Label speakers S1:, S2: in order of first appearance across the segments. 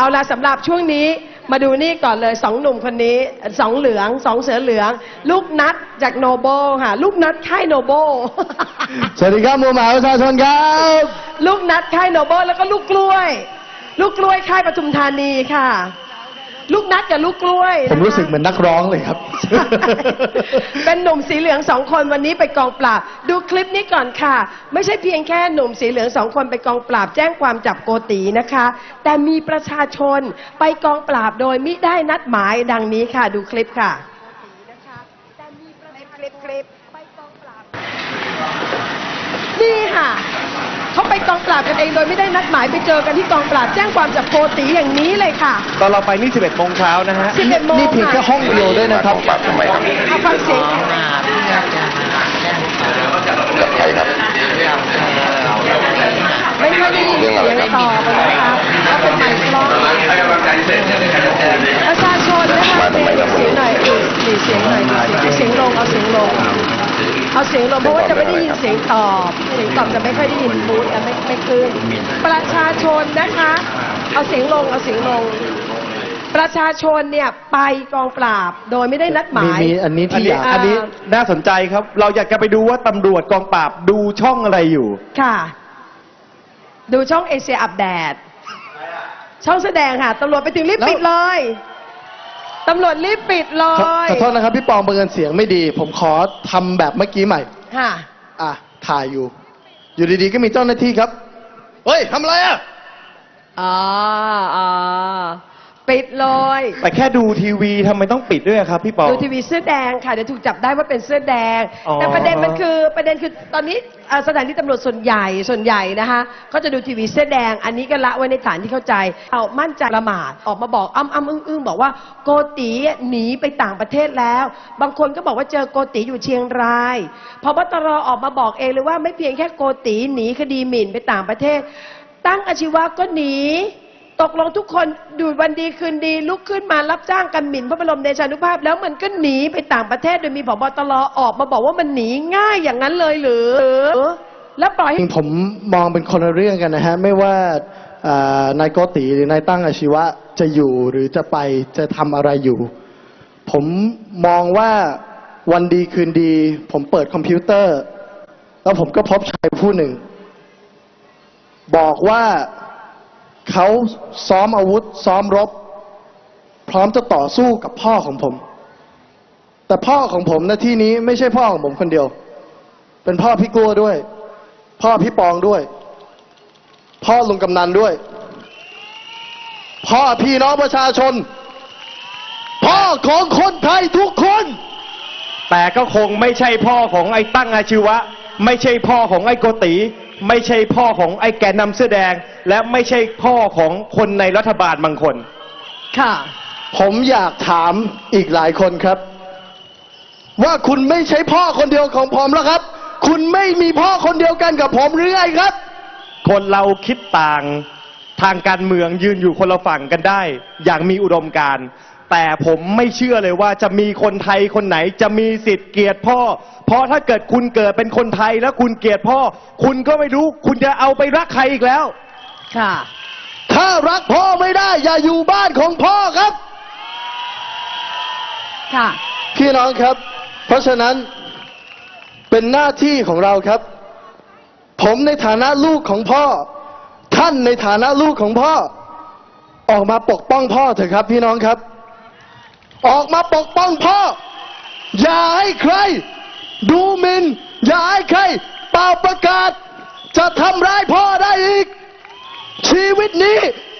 S1: เอาละสำหรับช่วงนี้มาดูนี่ก่อนเลยสองหนุ่มคนนี้สองเหลืองสองเสือเหลือง ลูกนัดจากโนโบค่ะ ลูกนัดค่ายโนโบ
S2: สวัสดีครับหมูหมาประชาชนครับ
S1: ลูกนัดค่ายโนโบแล้วก็ลูกกล้วย ลูกกล้วยค่ายปทุมธานีค่ะ ลูกนัดกับลูกกล้วย
S2: ผม
S1: นะคะ
S2: รู้สึกเหมือนนักร้องเลยครับ
S1: เป็นหนุ่มสีเหลืองสองคนวันนี้ไปกองปราบ ดูคลิปนี้ก่อนค่ะ ไม่ใช่เพียงแค่หนุ่มสีเหลืองสองคนไปกองปราบแจ้งความจับโกตีนะคะ แต่มีประชาชนไปกองปราบโดยมิได้นัดหมายดังนี้ค่ะ ดูคลิปค่ะคลิปคลิปไปกองปราบนี่ค่ะ เขาไปกองปราบกันเองโดยไม่ได้นัดหมายไปเจอกันที่กองปราบแจ้งความจับโกตีอย่างนี้เลยค่ะ
S3: ตอนเราไปนี่11โมงเช้านะฮะ
S1: 11โมง
S2: นี่เพียงแค่ห้องเดียวด้วยนะครับ
S1: เอาฟังเสียง
S4: กับใครครับ
S1: ไม่ค่อยได้ยินเสียงตอบนะคะก็เป็นไมค์กล้องประชาชนนะคะ
S4: มาทำไมครับ
S1: เสียงหน่อยดีเสียงหน่อยดีเสียงลงเอาเสียงลง เอาเสียงลงเพราะว่าจะไม่ได้ยินเสียงตอบ เสียงตอบจะไม่ค่อยได้ยินบูธจะไม่ไม่ขึ้นประชาชนนะคะ เอาเสียงลงเอาเสียงลง ประชาชนเนี่ยไปกองปราบโดยไม่ได้นัดห
S2: มี
S1: มาย
S2: มีอันนี้
S3: อัน
S2: ที่อ
S3: นี้
S2: ยาก
S3: อันนี้น่าสนใจครับ เราอยากจะไปดูว่าตำรวจกองปราบดูช่องอะไรอยู่
S1: ค่ะ ดูช่องเอเชียอัปเดตช่องแสดงค่ะตำรวจไปถึงรีบปิดเลย ตำรวจรีบปิดเล
S2: ขอยขอโทษนะครับพี่ปองเบอร์เสียงไม่ดี ผมขอทำแบบเมื่อกี้ใหม่
S1: ค่ะ
S2: อะ ถ่ายอยู่ อยู่ดีๆ ก็มีเจ้าหน้าที่ครับ เฮ้ยทำอะไรอะ
S1: อ๋อ อ๋อ ปิดเลย
S3: แต่แค่ดูทีวีทำไมต้องปิดด้วยอะครับพี่ปอ
S1: ดูทีวีเสื้อแดงค่ะเดี๋ยวถูกจับได้ว่าเป็นเสื้อแดง
S3: อ๋อ
S1: แต่ประเด็นมันคือประเด็นคือตอนนี้อ่าสถานที่ตำรวจส่วนใหญ่ส่วนใหญ่นะคะก็จะดูทีวีเสื้อแดง อันนี้ก็ละไว้ในฐานที่เข้าใจ เอามั่นใจละหมาดออกมาบอกอ้ำอ้ำอึ้งอึ้งบอกว่าโกตีหนีไปต่างประเทศแล้ว บางคนก็บอกว่าเจอโกตีอยู่เชียงรายพอบตรออกมาบอกเองเลยว่าไม่เพียงแค่โกตีหนีคดีหมิ่นไปต่างประเทศ ตั้งอาชีวะก็หนี ตกลงทุกคนดูวันดีคืนดี ลุกขึ้นมารับจ้างกันหมิ่นพระบรมเดชานุภาพ แล้วมันก็หนีไปต่างประเทศโดยมีผบตรออกมาบอกว่ามันหนีง่ายอย่างนั้นเลยหรือ แล้วปล่อยให้
S2: ผมมองเป็นคนละเรื่องกันนะฮะ ไม่ว่าอ่านายโกติหรือนายตั้งอาชีวะจะอยู่หรือจะไปจะทำอะไรอยู่ ผมมองว่าวันดีคืนดี ผมเปิดคอมพิวเตอร์ แล้วผมก็พบชายผู้หนึ่ง บอกว่า เขาซ้อมอาวุธ ซ้อมรบ พร้อมจะต่อสู้กับพ่อของผม แต่พ่อของผมในที่นี้ไม่ใช่พ่อของผมคนเดียว เป็นพ่อพี่กลัวด้วย พ่อพี่ปองด้วย พ่อลุงกำนันด้วย พ่อพี่น้องประชาชน พ่อของคนไทยทุกคน
S3: แต่ก็คงไม่ใช่พ่อของไอ้ตั้งอาชีวะ ไม่ใช่พ่อของไอ้โกติ ไม่ใช่พ่อของไอ้แกนนำเสื้อแดง และไม่ใช่พ่อของคนในรัฐบาลบางคน
S1: ค่ะ
S2: ผมอยากถามอีกหลายคนครับ ว่าคุณไม่ใช่พ่อคนเดียวของผมแล้วครับ คุณไม่มีพ่อคนเดียวกันกับผมหรือไงครับ
S3: คนเราคิดต่างทางการเมืองยืนอยู่คนละฝั่งกันได้ อย่างมีอุดมการณ์ แต่ผมไม่เชื่อเลยว่าจะมีคนไทยคนไหนจะมีสิทธิ์เกลียดพ่อ เพราะถ้าเกิดคุณเกิดเป็นคนไทยแล้วคุณเกลียดพ่อ คุณก็ไม่รู้ คุณจะเอาไปรักใครอีกแล้ว
S1: ค่ะ
S2: ถ้ารักพ่อไม่ได้ อย่าอยู่บ้านของพ่อครับ
S1: ค่ะ
S2: พี่น้องครับ เพราะฉะนั้นเป็นหน้าที่ของเราครับ ผมในฐานะลูกของพ่อ ท่านในฐานะลูกของพ่อ ออกมาปกป้องพ่อเถอะครับ พี่น้องครับ ออกมาปกป้องพ่อ อย่าให้ใคร ดูหมินอย่าให้ใคร เป่าประกาศ จะทำร้ายพ่อได้อีก ชีวิตนี้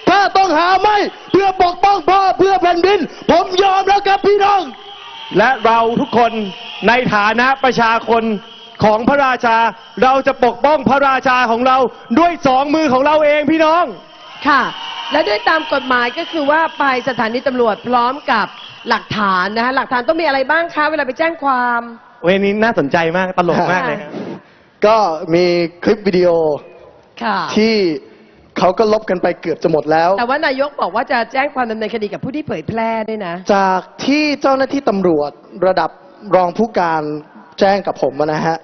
S2: ถ้าต้องหาไม่เพื่อปกป้องพ่อเพื่อแผ่นดิน ผมยอมแล้วครับพี่น้อง
S3: และเราทุกคนในฐานะประชาชนของพระราชา เราจะปกป้องพระราชาของเราด้วยสองมือของเราเองพี่น้อง
S1: ค่ะ และด้วยตามกฎหมายก็คือว่าไปสถานีตำรวจพร้อมกับหลักฐานนะคะหลักฐานต้องมีอะไรบ้างคะเวลาไปแจ้งความ
S3: เวยนี้น่าสนใจมากตลกมากเลยครับ
S2: ก็มีคลิปวิดีโอ
S1: ค่ะ
S2: ที่เขาก็ลบกันไปเกือบจะหมดแล้ว
S1: แต่ว่านายกบอกว่าจะแจ้งความดำเนินคดีกับผู้ที่เผยแพร่ด้วยนะ
S2: จากที่เจ้าหน้าที่ตำรวจระดับรองผู้การแจ้งกับผมนะฮะ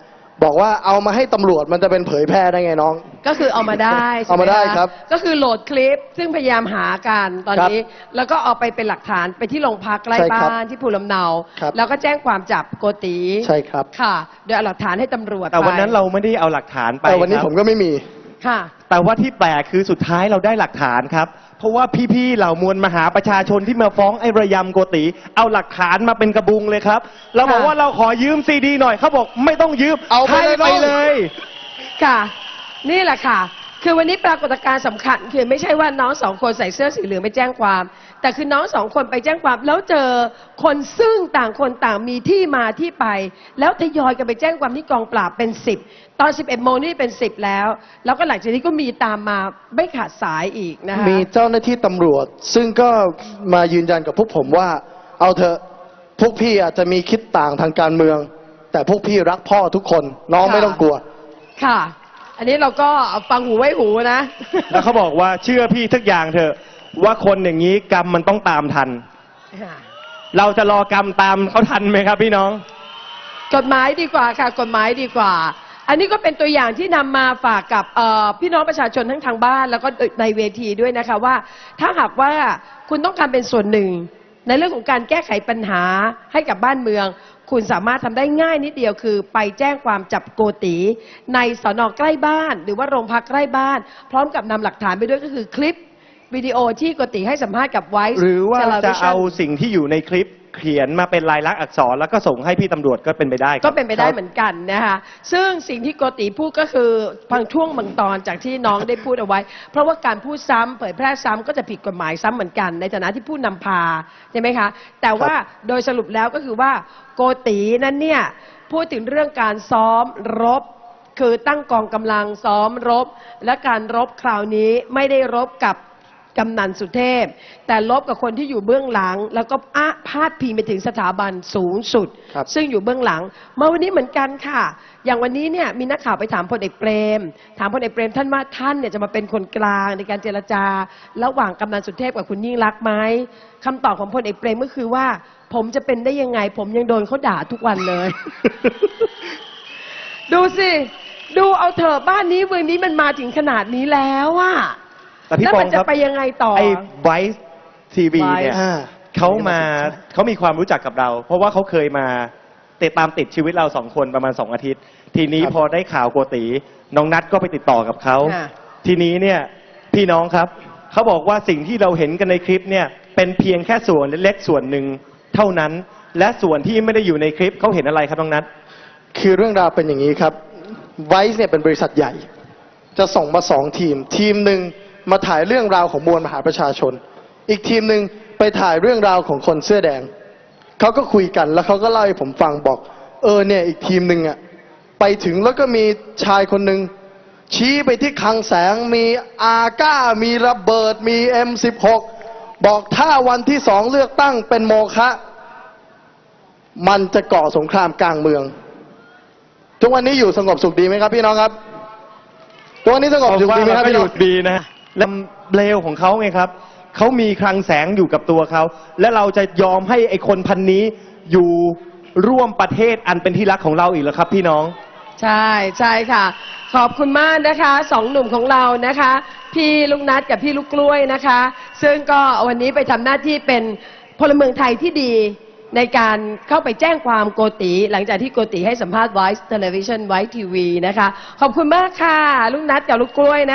S2: บอกว่าเอามาให้ตำรวจมันจะเป็นเผยแพร่ได้ไงน้อง
S1: ก็คือเอามาได้ใช่ห
S2: เอามาได้ะครับ
S1: ก็คือโหลดคลิปซึ่งพยายามหากันตอนนี้ แล้วก็เอาไปเป็นหลักฐานไปที่โรงพักใกล้
S2: ใช่ครับ
S1: บ้านที่ภูลำเนา
S2: ครับ
S1: แล้วก็แจ้งความจับโกติ
S2: ใช่ครับ
S1: ค่ะ โดยเอาหลักฐานให้ตำรวจ
S3: แต่วันนั้น
S1: ไป
S3: เราไม่ได้เอาหลักฐานไป
S2: แต่วันนี้
S3: ครับ
S2: ผมก็ไม่มี
S1: ค่ะ
S3: แต่ว่าที่แปลกคือสุดท้ายเราได้หลักฐานครับ เพราะว่าพี่ๆเหล่ามวลมหาประชาชนที่มาฟ้องไอ้ระยำโกติ เอาหลักฐานมาเป็นกระบุงเลยครับ เราบอก
S1: ค่ะ
S3: ว่าเราขอยืมซีดีหน่อยเขาบอกไม่ต้องยืม
S2: เอาไป
S3: ให้
S2: เลย
S3: ไป
S2: น้อง
S3: เลย
S1: ค่ะ นี่แหละค่ะ คือวันนี้ปรากฏการณ์สำคัญ คือไม่ใช่ว่าน้องสองคนใส่เสื้อสีเหลืองไปแจ้งความ แต่คือน้องสองคนไปแจ้งความแล้วเจอคนซึ่งต่างคนต่างมีที่มาที่ไป แล้วทยอยกันไปแจ้งความที่กองปราบเป็นสิบตอน 11โมงนี่เป็นสิบแล้ว แล้วก็หลังจากนี้ก็มีตามมาไม่ขาดสายอีกนะคะ
S2: มีเจ้าหน้าที่ตำรวจ ซึ่งก็มายืนยันกับพวกผมว่า เอาเถอะพวกพี่อาจจะมีคิดต่างทางการเมือง แต่พวกพี่รักพ่อทุกคน น้อง
S1: ค่ะ
S2: ไม่ต้องกลัว
S1: ค่ะ อันนี้เราก็ฟังหูไว้หูนะ
S3: แล้วเขาบอกว่าเชื่อพี่ทุกอย่างเถอะ ว่าคนอย่างนี้กรรมมันต้องตามทัน เราจะรอกรรมตามเขาทันไหมครับ พี่น้อง
S1: กฎหมายดีกว่าค่ะกฎหมายดีกว่า อันนี้ก็เป็นตัวอย่างที่นำมาฝากกับเอ่อพี่น้องประชาชนทั้งทางบ้าน แล้วก็ในเวทีด้วยนะคะว่า ถ้าหากว่าคุณต้องการเป็นส่วนหนึ่ง ในเรื่องของการแก้ไขปัญหาให้กับบ้านเมือง คุณสามารถทำได้ง่ายนิดเดียวคือ ไปแจ้งความจับโกตี ในสอนอใกล้บ้าน หรือว่าโรงพักใกล้บ้าน พร้อมกับนำหลักฐานไปด้วยก็คือคลิปวิดีโอที่โกติให้สัมภาษณ์กับไวซ์
S3: หรือว่าจะเอาสิ่งที่อยู่ในคลิป เขียนมาเป็นลายลักษณ์อักษร แล้วก็ส่งให้พี่ตำรวจก็เป็นไปได้ครับ
S1: ก็เป็นไปได้เหมือนกันนะคะซึ่งสิ่งที่โกติพูดก็คือบางช่วงบางตอนจากที่น้องได้พูดเอาไว้ เพราะว่าการพูดซ้ำเผยแพร่ซ้ำก็จะผิดกฎหมายซ้ำเหมือนกันในฐานะที่ผู้นำพาใช่ไหมคะ แต่ว่าโดยสรุปแล้วก็คือว่าโกตินั้นเนี่ยพูดถึงเรื่องการซ้อมรบ คือตั้งกองกำลังซ้อมรบ และการรบคราวนี้ไม่ได้รบกับ กำนันสุเทพ แต่ลบกับคนที่อยู่เบื้องหลัง แล้วก็อ้าพาดพิงไปถึงสถาบันสูงสุด
S2: ครับ
S1: ซึ่งอยู่เบื้องหลังมาวันนี้เหมือนกันค่ะ อย่างวันนี้เนี่ยมีนักข่าวไปถามพลเอกเปรม ถามพลเอกเปรมท่านว่าท่านเนี่ยจะมาเป็นคนกลางในการเจรจา ระหว่างกำนันสุเทพกับคุณยิ่งรักษณ์ไหมคำตอบของพลเอกเปรมก็คือว่า ผมจะเป็นได้ยังไง ผมยังโดนเขาด่าทุกวันเลย ดูสิ ดูเอาเถอะบ้านนี้เมืองนี้มันมาถึงขนาดนี้แล้วอะ
S3: แต่พี่
S1: แล้ว
S3: ปอ
S1: มั
S3: ง
S1: นจะ
S3: ครับ
S1: ไปยังไงต่อ
S3: ไอ้ไวท์ทีวีเนี่ย
S2: อ่า
S3: เขามาเขามีความรู้จักกับเรา เพราะว่าเขาเคยมาติดตามติดชีวิตเราสองคนประมาณสองอาทิตย์ ทีนี้
S2: ครับ
S3: พอได้ข่าวโกติน้องนัดก็ไปติดต่อกับเขา
S1: ค่ะ
S3: ทีนี้เนี่ยพี่น้องครับเขาบอกว่าสิ่งที่เราเห็นกันในคลิปเนี่ยเป็นเพียงแค่ส่วนเล็กๆส่วนหนึ่งเท่านั้น และส่วนที่ไม่ได้อยู่ในคลิปเขาเห็นอะไรครับน้องนัด
S2: คือเรื่องราวเป็นอย่างนี้ครับไวซ์เนี่ยเป็นบริษัทใหญ่ จะส่งมาสองทีม ทีมหนึ่ง มาถ่ายเรื่องราวของมวลมหาประชาชน อีกทีมหนึ่งไปถ่ายเรื่องราวของคนเสื้อแดง เขาก็คุยกันแล้วเขาก็เล่าให้ผมฟังบอก เออเนี่ยอีกทีมหนึ่งอะไปถึงแล้วก็มีชายคนหนึ่งชี้ไปที่คังแสงมีอาก้า มีระเบิดมี M16 บอกถ้าวันที่สองเลือกตั้งเป็นโมฆะมันจะก่อสงครามกลางเมือง ทุกวันนี้อยู่สงบสุขดีไหมครับพี่น้องครับ ทุกวันนี้สงบสุขดีไหมครับพี่น้อง
S3: ดีนะ และเลวของเขาไงครับเขามีคลังแสงอยู่กับตัวเขาและเราจะยอมให้ไอ้คนพันนี้อยู่ร่วมประเทศอันเป็นที่รักของเราอีกแล้วครับพี่น้อง
S1: ใช่ใช่ค่ะ ขอบคุณมากนะคะสองหนุ่มของเรานะคะ พี่ลูกนัดกับพี่ลูกกล้วยนะคะ ซึ่งก็วันนี้ไปทำหน้าที่เป็นพลเมืองไทยที่ดีในการเข้าไปแจ้งความโกติ หลังจากที่โกติให้สัมภาษณ์ Voice Television Voice TV นะคะ ขอบคุณมากค่ะลูกนัดกับลูกกล้วยนะ